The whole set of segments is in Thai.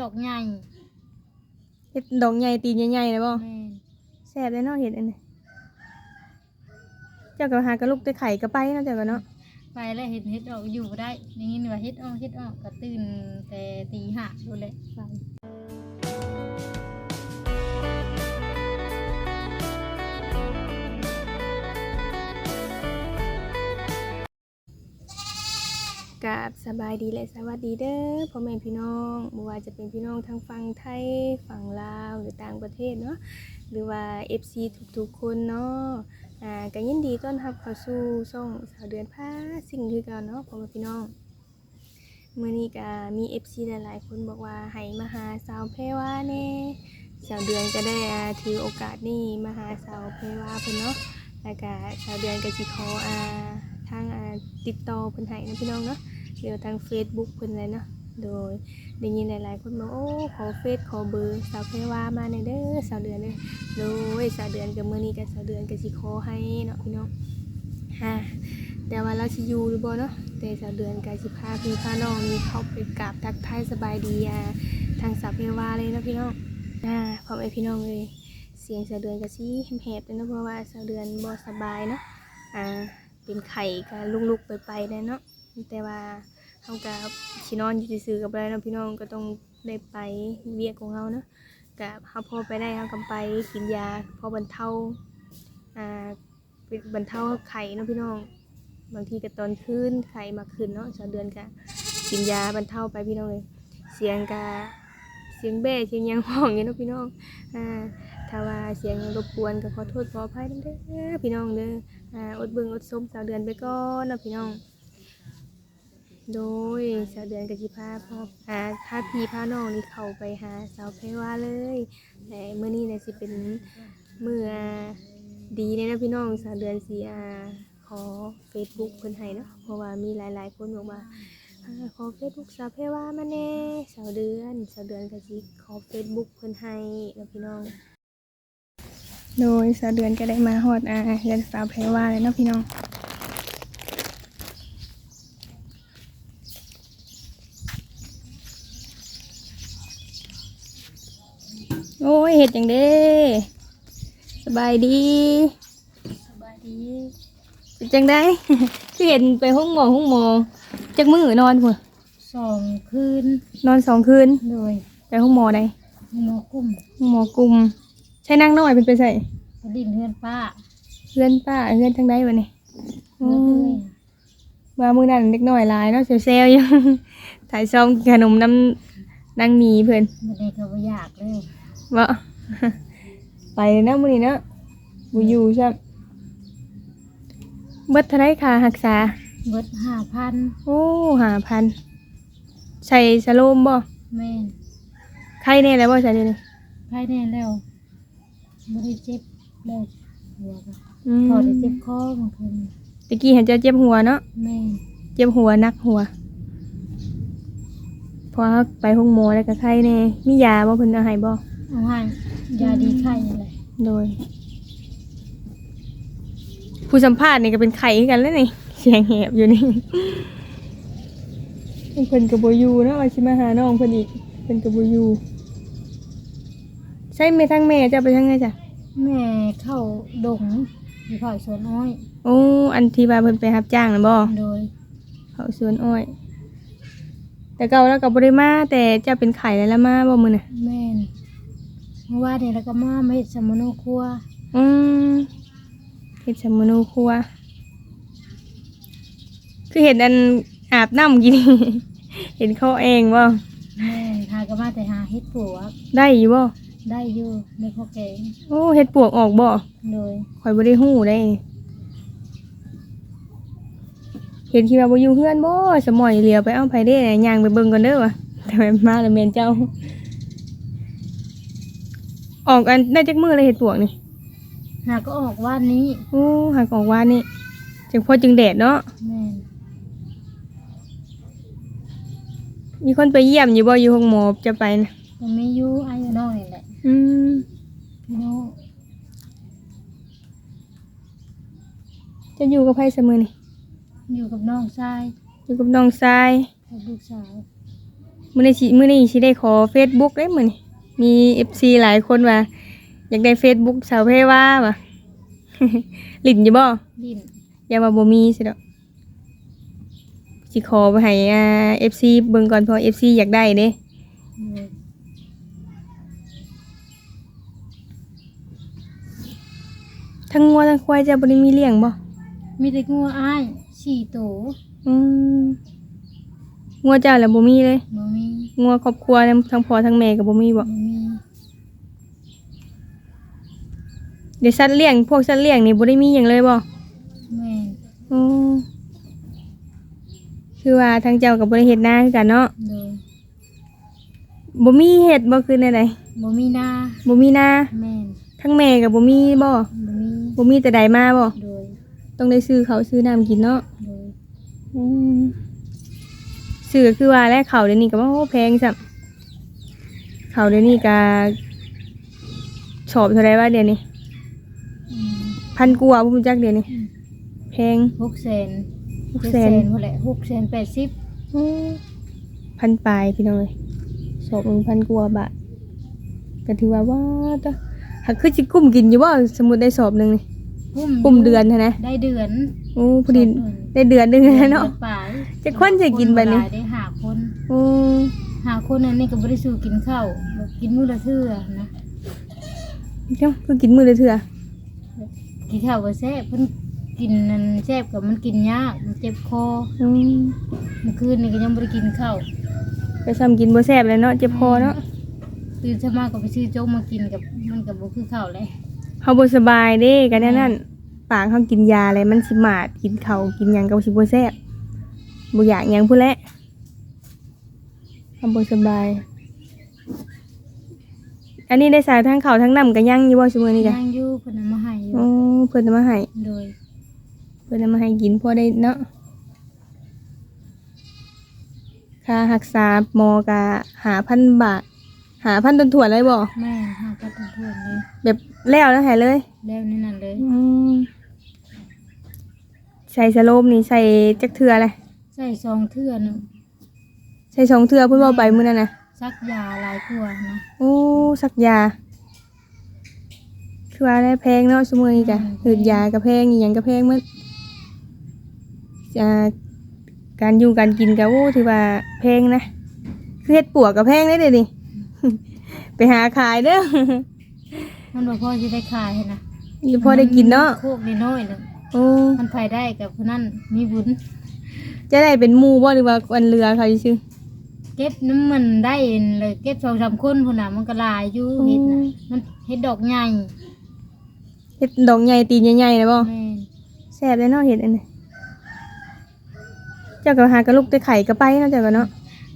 ดอกใหญ่เฮ็ดดอกใหญ่ตีนใหญ่ๆเลยบ่แม่นแซ่บเลยเนาะเฮ็ดอันนี้เจ้าก็หากระลูกแต่ไข่ก็ไปเนาะเจ้าก็เนาะไปแล้วเห็นเฮ็ดออกอยู่บ่ได้อย่างนี้ว่าเฮ็ดออกเฮ็ดออกก็ตื่นแต่ตีห้าดูเลยไป กาบสบายดีและสวัสดีเด้อพ่อแม่พี่น้องบ่ว่าจะเป็นพี่น้องทางฝั่งไทยฝั่งลาวหรือต่างประเทศเนาะหรือว่า FC ทุกๆคนเนาะอ่าก็ยินดีต้อนรับเข้าสู่ช่องสาวเดือนพาสิ่งคือเกันเนาะพ่อแม่พี่น้องมื้อนี้ก็มี FC หลายๆ คนบอกว่าให้มาหาสาวเพรว่าแน่สาวเดือนก็ได้อถือโอกาสนี้มาหาสาวเพว่าเพิ่นเนาะแล้วก็สาวเดือนก็สิขออ่าทางอ่าติดต่อเพิ่นให้นะพี่น้องเนาะ เดี๋ยวทาง Facebook เพิ่นเลยเนาะโดยได้ยินหลายๆคนบอกโอ้ขอเฟซขอเบอร์สาวเพว่ามาในเด้อสาวเดือนเด้อโดยสาวเดือนกับมื้อนี้กับสาวเดือนก็สิขอให้เนาะพี่น้องฮะแต่ว่าเราสิอยู่หรือบ่เนาะแต่สาวเดือนก็สิพาพี่พาน้องนี่เข้าไปกราบทักทายสบายดีอ่าทางสาวเพว่าเลยเนาะพี่น้องอ่าพ่อแม่พี่น้องเลยเสียงสาวเดือนก็สิแหบๆเลยเนาะเพราะว่าสาวเดือนบ่สบายเนาะอ่าเป็นไข้ก็ลุกๆไปๆได้เนาะ แต่ว่าเฮากับชินอนอยู่ซื่อๆกับอะไรเนาะพี่น้องก็ต้องได้ไปเวียกของเฮาเนาะกับเฮาพอไปได้เฮาก็ไปกินยาพอบรรเทาอ่าเป็นบรรเทาไข้เนาะพี่น้องบางทีก็ตอนคืนไข้มาขึ้นเนาะสองเดือนก็กินยาบรรเทาไปพี่น้องเลย เสียงกะเสียงแบ่เสียงยังห้องอย่างเนาะพี่น้องอ่าถ้าว่าเสียงรบกวนก็ขอโทษขออภัยด้อพี่น้องเด้ออ่าอดเบิ่งอดชมสาวเดือนไปก่อนเนาะพี่น้อง โดยสาวเดือนกับจิพาพ่อหาพาพี่พาน้องนี่เข้าไปหาสาวเพรว่าเลยแต่เมื่อนี้เนี่ยสิเป็นมืออ่าดีเลยนะพี่น้องสาวเดือนสีอาขอเฟซบุ๊กเพิ่นให้เนาะเพราะว่ามีหลายๆคนบอกว่าขอเฟซบุ๊กสาวเพรว่ามาแน่สาวเดือนสาวเดือนกับจิขอเฟซบุ๊กเพิ่นให้นะพี่น้อง โดยสาวเดือนก็ได้มาฮอดอาเรียนสาวเพรว่าเลยเนาะพี่น้อง โอ้ยเห็ดอย่างเด้สบายดีสบายดีเป็นจังได้ คือเห็นไปห้องหมอห้องหมอจักมือนอนพุ่นสองคืนนอนสองคืนโดยไปห้องหมอใดหมอกุ้มห้องหมอกลุ่มใช้นั่งน้อยเป็นไปใส่กระดิ่งเฮือนป้าเพื่อนป้าเพื่อนจังได้วะนี่เฮือนเอ้ยว่ามือนั้นเด็กน้อยหลายเนาะเซลล์อยู่ ถ่ายซองกินขนมน้ำนางหมีเพื่อนมันได้ก็บ่อยากเลยวะ ไปเลยนะมื้อนี้เนาะบ่อยู่ใช่เบิดเท่าไรค่ารักษา เบิดห้าพันโอ้หาพันใส่สโลมบ่แม่นไข้แน่แล้วบ่ใส่เดี๋ยวนี้ภายในแล้วบ่ได้เจ็บแล้วหัวก็อืมพอได้เจ็บคอเมื่อคืนตะกี้เห็นเจ้าเจ็บหัวเนาะ แม่นเจ็บหัวนักหัว พอไปห้องหมอแล้วก็ไข้แน่มียาบ่เพิ่นเอาให้บ่เอาให้ ยาดีไข้นั่นแหละโดย ผู้สัมภาษณ์นี่ก็เป็นไข้คือกันแล้วนี่เสียงแหบอยู่นี่เพิ่นก็บ่อยู่เนาะว่าสิมาหาน้องเพิ่นอีกเพิ่นก็บ่อยู่ใช่แม่ทั้งแม่เจ้าไปทางไหนจ้ะแม่เข้าดงอยู่ภาคสวนอ้อยโอ้อันที่ว่าเพิ่นไปรับจ้างน่ะบ่โดยเขาสวนอ้อย แต่เก่าแล้วก็บ่ได้มาแต่เจ้าเป็นไข้แล้วละมาบ่มื้อน่ะแม่น เมื่อวานเนี่ยเราก็มามาเฮ็ดสมโนครัวอืมเฮ็ดสมุนูครัว คือเห็นอันอาบน้ำกิน เห็นเขาเองบ่แม่นหาก็มาแต่หาเฮ็ดปลวกได้อยู่บ่ได้อยู่ในข้าวแกงโอ้เฮ็ดปวกออกบ่โดยข่อยบ่ได้ฮู้ได้ เห็นคิดว่าบ่อยู่เฮือนบ่สมอยเหลียวไปเอาไผเด้ย่างไปเบิ่งก่อนเด้อว่ะแต่ว่ามาแล้วแม่นเจ้า ออกอันได้จักมื้อเลยเฮ็ดปวกนี่หาก็ออกว่านนี้โอ้หักออกว่านี่จังพอจึงแดดเนาะแม่นมีคนไปเยี่ยมอยู่บ่อยู่ห้องหมอจะไปนะมันไม่อยู่อายุน้องนี่แหละอืมพี่น้องจะอยู่กับไผเสมอนี่อยู่กับน้องชายอยู่กับน้องชายกับลูกสาวมื้อนี้สิมื้อนี้สิได้ขอ Facebook ได้มื้อนี้ มี FC หลายคนว่าอยากได้ Facebook สาวเพว่าว่ะลิ้นอยู่บ่ดินอย่ามาบ่มีสิดอกสิขอไปให้อ่า FC เบิ่งก่อนเพอ FC อยากได้เด้เลยทั้งงัวทั้งควายจะบ่ได้มีเลี้ยงบ่มีแต่งัวอ้ายสี่ตัวอืม งัวเจ้าแล้วบ่มีเลยบ่มีงัวครอบครัวทั้งทั้งพ่อทั้งแม่ก็บ่มีบ่บ่มีเดี๋ยวสัตว์เลี้ยงพวกสัตว์เลี้ยงนี่บ่ได้มีหยังเลยบ่แม่นอือคือว่าทางเจ้าก็บ่ได้เฮ็ดนาคือกันเนาะเลยบ่มีเฮ็ดบ่คือแนวใดบ่มีนาบ่มีนาแม่นทั้งแม่ก็บ่มีบ่บ่มีบ่มีแต่ใดมาบ่โดยต้องได้ซื้อเขาวซื้อน้ำกินเนาะโดยอืม ซื้อก็คือว่าแลกเขาวเดี๋ยวนี้ก็ว่าโอ้แพงจังเขาวเดี๋ยวนี้ก็ชอบเท่าไรวะเดี๋ยวนี้อืมพันกว่าพุ่มจักเดี๋ยวนี้แพงหกแสนหกเจ็ดแสแสนนพอแหละหกแสนแปดสิบอืมพันปลายพี่น้องเลยสอบหนึ่งพันกว่าบาทก็ถือว่าว่าจ้ะหากคือจิกุ้มกินอยู่ว่าสมมติได้สอบหนึ่งนี่ กุ้มกุ้มเดือนเท่านะได้เดือนโอ้พอดีได้เดือนหนึงแล้วเนาะ ดือปลายจะคนจะกินบัดนี้ คหลายได้หาคนโอ้หาคนอันนี้ก็บริสูกินข้าวแบบกินมื้อละเทื่อนะเจ้าคือกินมือเลยเถื่อกินข้าวก็แซ่บเพิ่นกินนั่นแซ่บกับมันกินยากมันเจ็บคออืมเมื่อคืนนี่ก็ยังบ่ได้กินข้าวไปซ้ำกินบ่แซ่บเลยเนาะเจ็บคอเนาะตื่นเช้ามาก็ไปซื้อโจ๊กมากินกับมันก็บ่คือข้าวเลย เฮาบ่สบายเด้กันแน่นั่นปากเฮากินยาอะไรมันสิมาดกินข้าวกินหยังก็สิบ่แซ่บบ่อยากหยังพู้นแหละเฮาบ่สบาย อันนี้ได้สายทั้งข้าวทั้งน้ำก็ยังอยู่บ่ซุมื้อนี้กะย่างอยู่เพิ่นเอามาให้อยู่อ๋อเพิ่นเอามาให้โดยเพิ่นเอามาให้กินพอได้เนาะค่ารักษาหมอก็5,000บาท5,000ต้นถั่วเลยบ่ แม่หาก็ต้องเพิ่นเลยแบบ แล้วแล้วให้เลยแล้วนี่นั่นเลย อืมใส่สโลมนี่ใส่จักเทือเลยใส่ซองเทื่อหนึงใส่สองเทือเพิ่นเว้าไปมื้อนั้นน่ะ ซักยาหลายกว่านะโอ้สักยา คือว่าได้แพงเนาะซุมื้อนี้จ้ะหืดยาก็แพงอีหยังก็แพงหมดอ่าการอยู่การกินก็โอ้ถือว่าแพงนะ คือเฮ็ดปวกก็แพงได้เด้นี่ ไปหาขายเด้อ มันบ่พอสิได้ขายนะอย่าพอได้กินเนาะโคกน้อยๆหนึงโอ้มันไปได้กับคนนั้นมีบุญจะได้เป็นหมู่บ่หรือว่าวันเรือเขาซื่อเก็บน้ำมันได้เลยเก็บสองสามคนคนน่ะมันก็หลายอยู่อืมเห็ดน่ะมันเห็ดดอกใหญ่เฮ็ดดอกใหญ่ตีนใหญ่ๆนะบ่แม่นแซ่บเลยเนาะเห็ดอันนี้เจ้าก็หากระลูกได้ไข่ก็ไปเนาะเจ้าก็เนาะ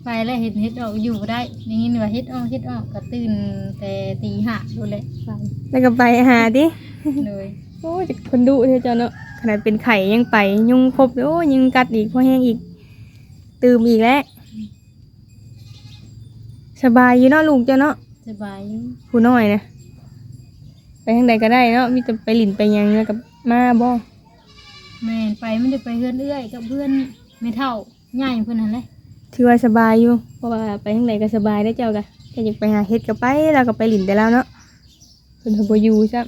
ไปแล้วเห็ดเห็ดออกอยู่บ่ได้อย่างนี้ว่าเห็ดออกเห็ดออกก็ตื่นแต่ตีห้าดูเลยไปแล้วก็ไปหาดิเลยโอ้ยจะคนดุเจ้าเนาะขนาดเป็นไข่ยังไป ยุงครบโอ้ยยังกัดอีกพอแห้งอีก ตื่มอีกแล้วสบายอยู่เนาะลูกเจ้าเนาะสบายอยู่ผู้น้อยนะไปทางใดก็ได้เนาะมีแต่ไปหลินไปหยังแล้วกับมาบ่แม่นไปมันจะไปเพื่อนเอื้อยกับเพื่อนไม่เท่าใหญ่เพื่อนนั่นแหละ ถือว่าสบายอยู่ เพราะว่าไปทางใดก็สบายได้เจ้ากะถ้าอยากไปหาเฮ็ดก็ไปแล้วก็ไปหลินได้แล้วเนาะเพิ่นก็บ่อยู่ซะ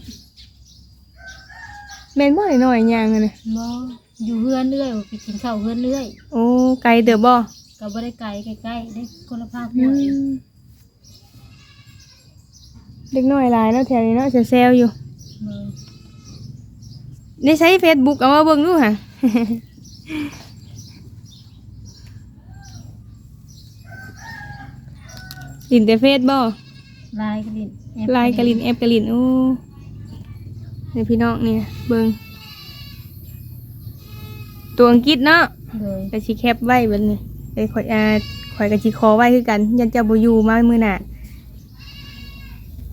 แม่นบ่น้อยๆหยังอะนะบ่อยู่เพื่อนเอื้อยไปกินข้าวเพื่อนเอื้อยโอ้ไกลเด้อบ่ก็บ่ได้ไกลใกล้ๆได้คนละภาคอืหัวมเด็กน้อยหลายเนาะแถวนี้เนาะแซวๆอยู่เลยได้ใช้ Facebook เอามาเบิ่งดูค่ะ ลินแต่เฟซบ่ลายกระลิ่นแอปไลน์กะลินแอปกะลินโอ้นี่พี่น้องเนี่ยเบิ่งตัวอังกฤษเนาะเลยก็สิแคปไว้เบิ่นี้ไปข่อยอ่าข่อยก็สิขอไว้คือกัน ยันเจ้าบ่อยู่มามื้อหน้า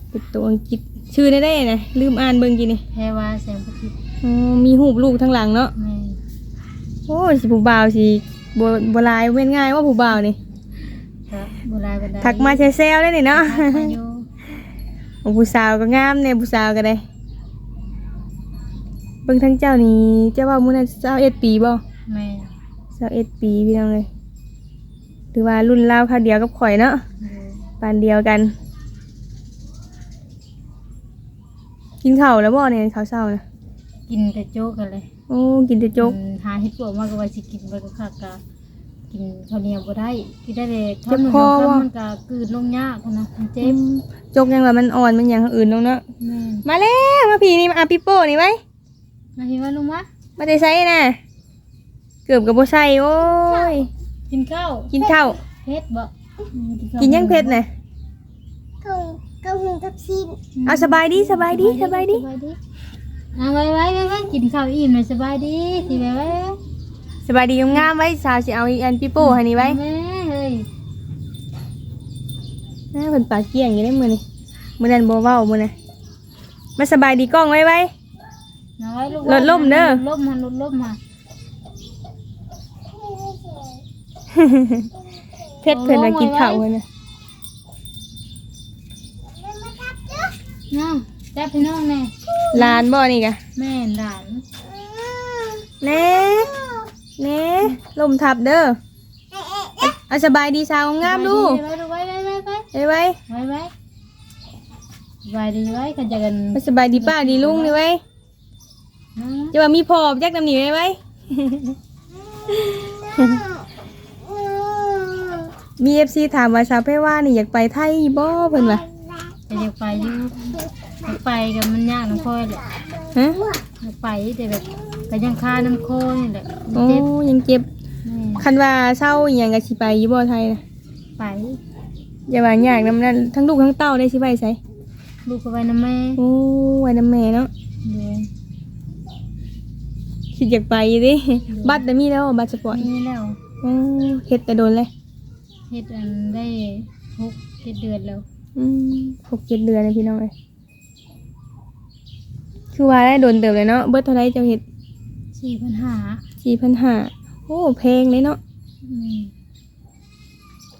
เป็นตัวอังกฤษชื่อได้ได้นะลืมอ่านเบิ่งกินนี่แพรวาแสงประทิตย์อ๋อมีรูปลูกทั้งหลังเนาะแม่โอ้ยสิผู้บ่าวสิบ่บ่หลายเว้นง่ายว่าผู้บ่าวนี่ ก็โบราณบันไดทักมาแซวๆได้นี่เนาะทักมาอยู่ของผู้สาวก็งามเนี่ยผู้สาวก็ได้ เบิ่งทั้งเจ้านี่เจ้าว่ามื้อนั้น21ปีบ่แม่21ปีพี่น้องเลยถืถือว่ารุ่นราวคราวเดียวกับข่อยเนาะโดยปานเดียวกัน กินข้าวแล้วบ่เนี่ยข้าวเช้านะกินแต่โจ๊กกันเลย โอ้ กินแต่โจ๊กอืมหาเฮ็ดปวกมากก็ว่าสิกินไปก็คักกะ กินข้าวเหนียวบ่ได้กินได้เลยเจ็บคำหนึ่งคอคำวะมันก็กลืนลงยากหั้นนะมันเจ็บโจ๊กยังว่ามันอ่อนมันอย่างอื่นตรงเนาะแม่นมาแล้วมาพี่นี่มาอาปิโป้นี่ไว้มาเห็นว่าลุงมะมาได้ใส่น่ะเกือบกับบ่ใส่โอ้ยกินข้าวกินข้าวเผ็ดบ่อืมข้าวกินยังเผ็ดน่ะกงกงหุงกับซีนเอาสบายดีสบายดีสบายดีสบายดีอะไว้ไว้ไว้ไว้กินข้าวอิ่มเลยสบายดีสิไว้ไว้ สบายดีงามๆไว้สาวสิเอาอีอันปิโป้ให้นี่ไว้แม่เฮ้ยน่าเพิ่นปากเกี้ยงอยู่ได้มื้อนี่มื้อนั้นบ่เว้ามื้อน่ะมาสบายดีกล้องไว้ไว้เอาไว้ลูกรถล่มเด้อ รถล่มมารถล่มมาเพชรเพิ่นมากินข้าวเพิ่นน่ะน้องจับพี่น้องแน่หลานบ่นี่กะแม่หลานแหน่ แหน่ลมทับเด้อเอาสบายดีสาวงามๆดูไว้ไว้ไว้ไว้ไว้ไว้ไว้ไว้ไว้สบายดีไว้กันจะกันมาสบายดีป้าดีลุงนี่ไว้นะจะว่ามีพอจักน้ำหนีไว้ไว้มีเอฟซีถามว่าสาวเพว่านี่อยากไปไทยบ่เพิ่นว่าจะอยากไปอยู่อยากไปกันมันยากน้ำค่อยแหละฮะอยากไปแต่แบบก็ยังคาน้ำโคนี่แหละโอ้เจ็บยัง เจ็บแม่คันว่าเศร้าอหย่างก็สิไปอยู่บ่ไทยนะไปอย่าว่ายากนำนั้นทั้งลูกทั้งเต้าได้สิไปไสลูกก็ไปนะแม่โอ้ไว้นำแม่เนาะเดี๋ยวคิดอยากไปอยู่ดิบัตรน่ะมีแล้วบัตรสปอร์ตนี่แล้วโอ้เฮ็ดแต่โดนเลยเฮ็ดอันได้หกเจ็ดเดือนแล้วอืมหกเจ็ดเดือนเลยพี่น้องเอ้ยคือว่าได้โดนเติบเลยเนาะเบิดเท่าไรเจ้าเฮ็ดสี่พันหาสี่พันห้า โอ้แพงเลยเนาะอืม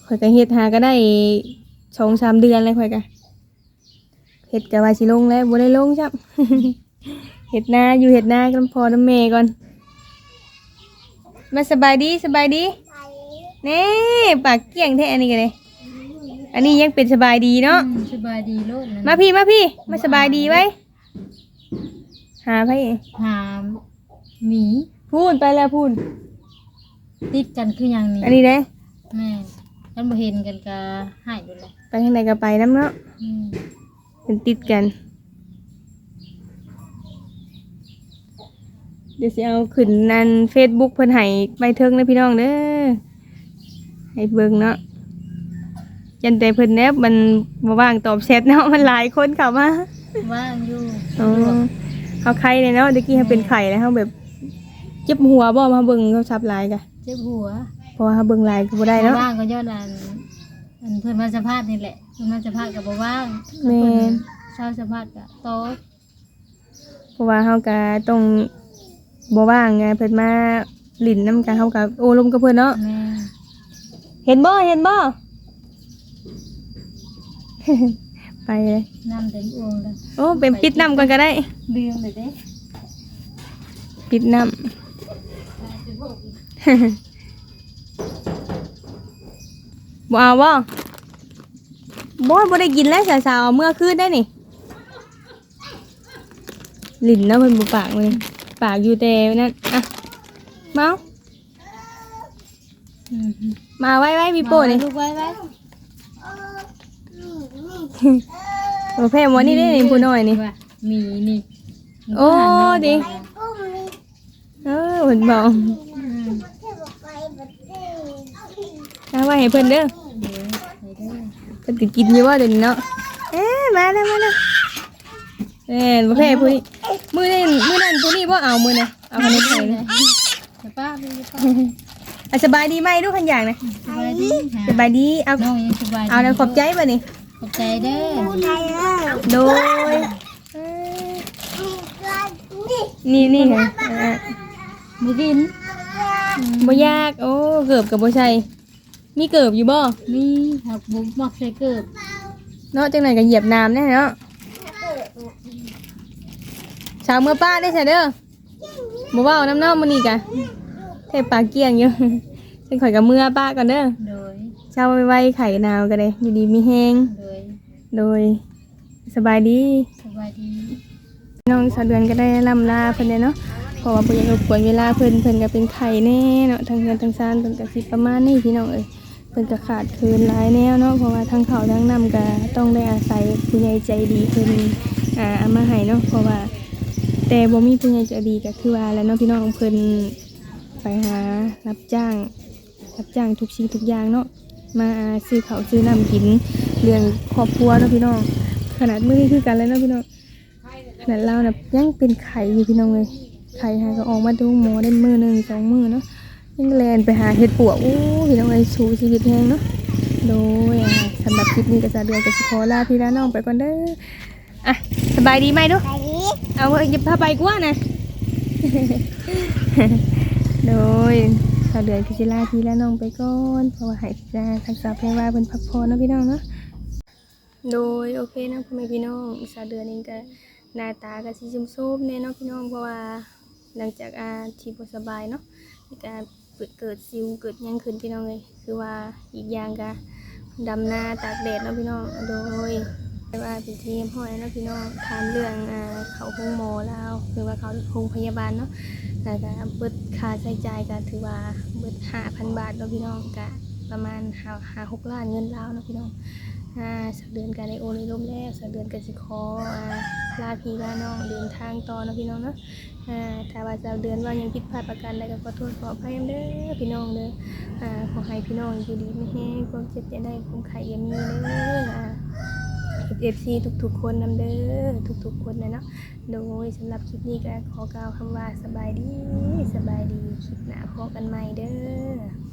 ข่อยก็เฮ็ดหาก็ได้สองสามเดือนเลยข่อยก็เฮ็ดก็ว่าสิลงแล้วบ่ได้ลงจับเฮ็ดนาอยู่เฮ็ดนากันพอน้ำแม่ก่อน มาสบายดีสบายดีเน่ปากเกี้ยงแท้อันนี้กันเลยอันนี้ยังเป็นสบายดีเนาะอืมสบายดีโลดนั่นมาพี่มาพี่ มาสบายดีไว้หาไผหาหมีพูนไปแล้วพูน ติดกันคืออย่างนี้อันนี้เด้แม่กันบ่เห็นกันก็หายไปเลยไปทางไหนก็ไปน้ำเนาะอืมเป็นติดกัน เดี๋ยวสิเอาขึ้นนันเฟซบุ๊กเพิ่นให้ไปเทิงนะพี่น้องเด้อให้เบิ่งเนาะยันแต่เพิ่นแนบมันบ่ว่างตอบแชทเนาะมันหลายคนเข้ามา ว่างอยู่อ๋อเขาไข้เลยเนาะเมื่อกี้เขาเป็นไข่แล้วเขาแบบเจ็บหัวบ่มาเบิ่งเขาชับหลายกะเจ็บหัวเพราะว่าเขาเบิ่งหลายก็บ่ได้เนาะว่างก็ย้อนอันอันเพื่อนมาสัมภาษณ์นี่แหละเพื่อนมาสัมภาษณ์กับบ่ว่างแม่นเพิ่นเช้าสัมภาษณ์กับโต๊ะเพราะว่าเขาก็ต้องบ่ว่างไงเพิ่นมาลิ้นนํกันเขาก็โอ้ลมกับเพิ่นเนาะแม่เห็นบ่เห็นบ่ไปเลยน้ำเต็มอ่วงเลยโอ้เป็นปิดน้ำก่อนก็ได้เดืองเลยเด้ปิดน้ำ บ่เอาบ่บ่บ่ได้กินแล้วสาวๆเอาเมื่อคืนได้นี่ลิ้นนะเพิ่นบ่ปากเลยปากอยู่แต่นั่นอะมาเอาอืมมาไว้ไว้มีโป้นี่ลูกไว้ไว้บ่แพ้หมอนี่ได้นี่ผู้น้อยนี่ว่ามีนี่โอ้ดิกุ้มนี่เออเพิ่นบอก อืม เที่ยวไปบัดเด้ เอาไว้ให้เพิ่นเด้อเดี๋ยวไปเด้อเพิ่นก็กินอยู่ว่าเดี๋ยวนี้เนาะเอ๊ะมาแล้วมาแล้วแม่นบ่แพ้ผู้นี้มื้อนั้นมื้อนั้นผู้นี้บ่เอามื้อน่ะเอาคันนี้ไปเลยไปป้าไปป้าอะสบายดีไหมลูกขันอย่างนะสบายดีค่ะสบายดีเอาน้องยังสบายดีเอาแล้วขอบใจป่ะนี่ขอบใจเด้อไทยแล้วโดยเอ้ยนี่ก็นี่นี่นี่ค่ะอะมือกินบ่ยากโอ้เกือบกับบ่ใช่ มีเกือบอยู่บ่มีครับบุมักใส่เกิบเนาะจังไหนก็เหยียบน้ำแน่เนาะสาวเมื่อป้าได้ใช่เด้อบ่เว้าน้ำเนาะมื้อนี้กะเทปากเกี้ยงอยู่ ฉันข่อยกับเมื่อป้าก่อนเด้อโดยช้าไว้ๆไข่หนาวก็ได้อยู่ดีมีแห้งโดยโดย สบายดี สบายดีน้องสาวเดือนก็ได้ล่ำลาเพิ่นเนี่ยเนาะเพราะว่าบ่อยากรบกวนเวลาเพิ่นเพิ่นก็เป็นไข่แน่เนาะทางเงินทางซานเพิ่นก็สิประมาณนี้พี่น้องเอ้ย เพิ่นก็ขาดคืนหลายแนวเนาะเพราะว่าทั้งเขาทั้งน้ำก็ต้องได้อาศัยผู้ใหญ่ใจดีเพิ่นอ่าเอามาให้เนาะเพราะว่า แต่บ่มีผู้ใหญ่ใจดีก็คือว่าแล้วเนาะพี่น้องเพิ่นไปหารับจ้าง รับจ้างทุกสิ่งทุกอย่างเนาะมาซื้อเขาซื้อน้ำกินเลี้ยงครอบครัวเนาะพี่น้อง ขนาดมื้อนี้คือกันเลยเนาะพี่น้องขนาดเราน่ะยังเป็นไข่อยู่พี่น้องเลยไข่หาก็ออกมาดูหมอได้มือหนึ่งสองมือเนาะ ยังแลนไปหาเห็ดปวกโอ้พี่น้องเลยชูชีวิตแหงเนาะโดยอ่าสำหรับคลิปนี้ก็จะเดือนกับสิขอลาพี่ลาน้องไปก่อนเด้ออะสบายดีไหมดูไปดิเอาเว้ยหยิบผ้าใบกว่านะโดยสาวเดือนพิจิลาพี่และน้องไปก่อนเพราะว่าใหายจะทักษะเพลงว่าเป็นพักพรเนาะพี่น้องเนาะโดยโอเคนะพ่อแม่พี่น้องสาวเดือนเองก็หน้าตาก็สีชมพูแน่เนาะพี่น้องเพราะว่าหลังจากอาที่บ่สบายเนาะมีการ เกิดเกิดซิวเกิดยังขึ้นพี่น้องเลยคือว่าอีกอย่างก็ดำหน้าตากแดดเนาะพี่น้องโดยแต่ว่าเป็นทีมห้อยเนาะพี่น้องถามเรื่องอ่าเขาห้องหมอแล้วหรือว่าเขาโรงพยาบาลเนาะแล้วก็เบิดค่าใช้จ่ายก็ถือว่าเบิดห้าพันบาทเนาะพี่น้องก็ประมาณหาหาหกล้านเงินแลาวเนาะพี่น้องอ่าสักเดือนกันในโอในร่มแล้วสักเดือนกันสิขออ่า ลาพี่ลาน้องเดินทางต่อนะพี่น้องเนาะอ่าถ้าว่าจะเดือนว่ายังผิดพลาดประการใดก็ขอโทษขออภัยเด้อพี่น้องเด้ออ่าขอให้พี่น้องอยู่ดีไม่แห้งความเจ็บจะได้ความไข่ยังมีเด้ออ่าเอฟซีทุกๆคนนำเด้อทุกๆคนเลยเนาะโดยสำหรับคลิปนี้ก็ขอกล่าวคำว่าสบายดีสบายดีคลิปหน้าพอกันใหม่เด้อ